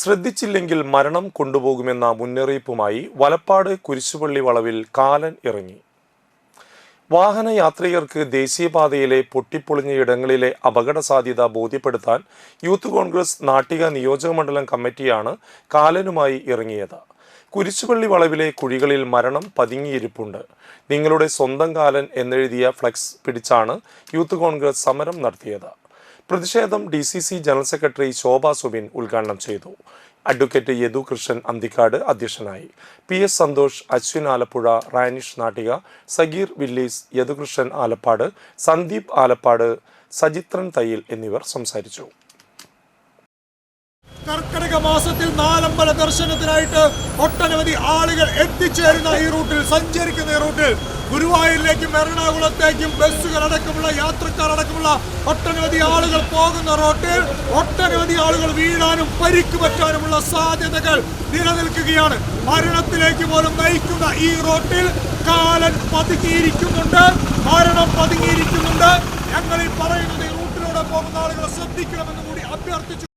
ശ്രദ്ധിച്ചില്ലെങ്കിൽ മരണം കൊണ്ടുപോകുമെന്ന മുന്നറിയിപ്പുമായി വലപ്പാട് കുരിശുപള്ളി വളവിൽ കാലൻ ഇറങ്ങി. വാഹനയാത്രികർക്ക് ദേശീയപാതയിലെ പൊട്ടിപ്പൊളിഞ്ഞ ഇടങ്ങളിലെ അപകട സാധ്യത ബോധ്യപ്പെടുത്താൻ യൂത്ത് കോൺഗ്രസ് നാട്ടിക നിയോജക മണ്ഡലം കമ്മിറ്റിയാണ് കാലനുമായി ഇറങ്ങിയത്. കുരിശുപള്ളി വളവിലെ കുഴികളിൽ മരണം പതുങ്ങിയിരിപ്പുണ്ട്. നിങ്ങളുടെ സ്വന്തം കാലൻ എന്നെഴുതിയ ഫ്ലക്സ് പിടിച്ചാണ് യൂത്ത് കോൺഗ്രസ് സമരം നടത്തിയത്. പ്രതിഷേധം D C C general secretary Shobha Subin ഉദ്ഘാടനം ചെയ്തു. അഡ്വക്കേറ്റ് യദു കൃഷ്ണൻ അന്തിക്കാട് അധ്യക്ഷനായി. P S Santhosh Ashwin Alappuzha Ranish Nattika Sageer Willys Yadukrishnan Alappad Sandeep Alappad Sajithran Thayyil എന്നിവർ സംസാരിച്ചു. കർക്കിടക മാസത്തിൽ നാലമ്പല ദർശനത്തിനായിട്ട് ഒട്ടനവധി ആളുകൾ എത്തിച്ചേരുന്ന ഈ റൂട്ടിൽ സഞ്ചരിക്കുന്ന ഈ റൂട്ടിൽ. ഗുരുവായൂരിലേക്കും എറണാകുളത്തേക്കും ബസ്സുകൾ അടക്കമുള്ള യാത്രക്കാർ അടക്കമുള്ള ഒട്ടനവധി ആളുകൾ പോകുന്ന റോട്ടിൽ ഒട്ടനവധി ആളുകൾ വീഴാനും പരിക്ക് പറ്റാനുമുള്ള സാധ്യതകൾ നിലനിൽക്കുകയാണ്. മരണത്തിലേക്ക് പോലും നയിക്കുന്ന ഈ റോട്ടിൽ കാലൻ പതുങ്ങിയിരിക്കുന്നുണ്ട്. മരണം പതുങ്ങിയിരിക്കുന്നുണ്ട്. ഞങ്ങൾ ഈ പറയുന്നത് ഈ റൂട്ടിലൂടെ പോകുന്ന ആളുകൾ ശ്രദ്ധിക്കണമെന്ന് കൂടി അഭ്യർത്ഥിച്ചു